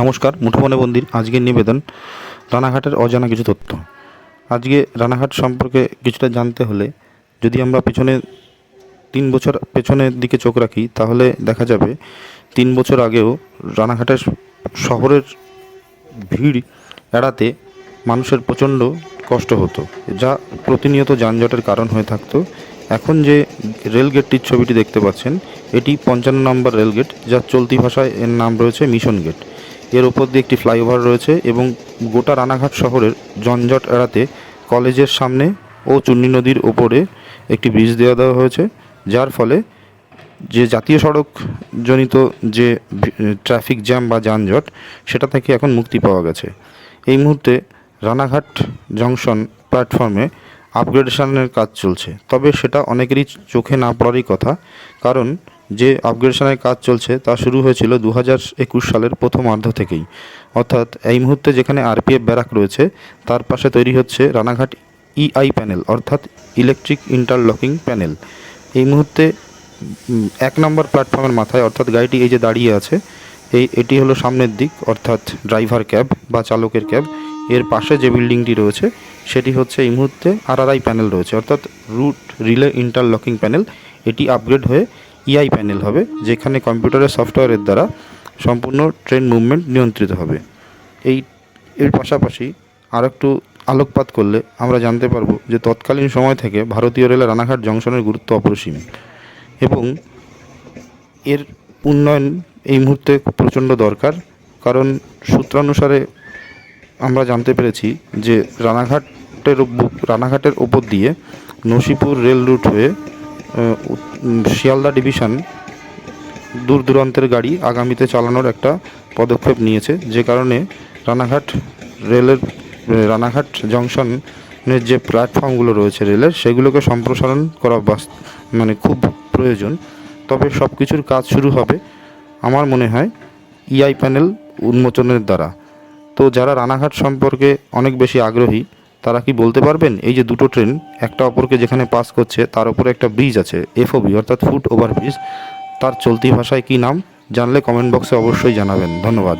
নমস্কার, মুঠোফোনে বন্দির আজকের নিবেদন, রানাঘাটের অজানা কিছু তথ্য। আজকে রানাঘাট সম্পর্কে কিছুটা জানতে হলে যদি আমরা পেছনে তিন বছর পেছনের দিকে চোখ রাখি, তাহলে দেখা যাবে তিন বছর আগেও রানাঘাটের শহরের ভিড় এড়াতে মানুষের প্রচণ্ড কষ্ট হতো, যা প্রতিনিয়ত যানজটের কারণ হয়ে থাকতো। এখন যে রেলগেটটির ছবিটি দেখতে পাচ্ছেন, এটি পঞ্চান্ন নম্বর রেলগেট যার চলতি ভাষায় এর নাম রয়েছে মিশন গেট। এর ওপর দিয়ে একটি ফ্লাইওভার রয়েছে এবং গোটা রানাঘাট শহরের যানজট এড়াতে কলেজের সামনে ও চুন্নি নদীর ওপরে একটি ব্রিজ দেওয়া দেওয়া হয়েছে, যার ফলে যে জাতীয় সড়ক জনিত যে ট্রাফিক জ্যাম বা যানজট, সেটা থেকে এখন মুক্তি পাওয়া গেছে। এই মুহূর্তে রানাঘাট জংশন প্ল্যাটফর্মে আপগ্রেডেশনের কাজ চলছে। তবে সেটা অনেকেরই চোখে না পড়ারই কথা, কারণ যে আপগ্রেডেশনের কাজ চলছে তা শুরু হয়েছিল দু একুশ সালের প্রথমার্ধ থেকেই। অর্থাৎ এই মুহূর্তে যেখানে আরপিএফ ব্যারাক রয়েছে, তার পাশে তৈরি হচ্ছে রানাঘাট ইআই প্যানেল অর্থাৎ ইলেকট্রিক ইন্টারলকিং প্যানেল এই মুহূর্তে এক নম্বর প্ল্যাটফর্মের মাথায়, অর্থাৎ গাড়িটি এই যে দাঁড়িয়ে আছে, এই, এটি হলো সামনের দিক, অর্থাৎ ড্রাইভার ক্যাব বা চালকের ক্যাব এর পাশে যে বিল্ডিংটি রয়েছে, সেটি হচ্ছে এই মুহূর্তে আরআরআই প্যানেল রয়েছে, অর্থাৎ রুট রিলে ইন্টারলকিং প্যানেল এটি আপগ্রেড হয়ে ইআই প্যানেল হবে, যেখানে কম্পিউটারের সফটওয়্যারের দ্বারা সম্পূর্ণ ট্রেন মুভমেন্ট নিয়ন্ত্রিত হবে। এই, এর পাশাপাশি আর একটু আলোকপাত করলে আমরা জানতে পারব যে তৎকালীন সময় থেকে ভারতীয় রেলের রানাঘাট জংশনের গুরুত্ব অপরিসীম এবং এর উন্নয়ন এই মুহূর্তে প্রচণ্ড দরকার। কারণ সূত্রানুসারে আমরা জানতে পেরেছি যে রানাঘাটের রানাঘাটের ওপর দিয়ে নসিপুর রেল রুট হয়ে শিয়ালদা ডিভিশন দূর দূরান্তের গাড়ি আগামীতে চালানোর একটা পদক্ষেপ নিয়েছে। যে কারণে রানাঘাট রেলের রানাঘাট জংশনের যে প্ল্যাটফর্মগুলো রয়েছে রেলের, সেগুলোকে সম্প্রসারণ করা বাস মানে খুব প্রয়োজন। তবে সব কিছুর কাজ শুরু হবে, আমার মনে হয়, ইআই প্যানেল উন্মোচনের দ্বারা। তো যারা রানাঘাট সম্পর্কে অনেক বেশি আগ্রহী তারা কি বলতে পারবেন? এই যে দুটো ট্রেন একটা অপরকে যেখানে পাস করছে, তার উপরে একটা ব্রিজ আছে এফওবি অর্থাৎ ফুট ওভার ব্রিজ তার চলতি ভাষায় কি নাম? জানলে কমেন্ট বক্সে অবশ্যই জানাবেন। ধন্যবাদ।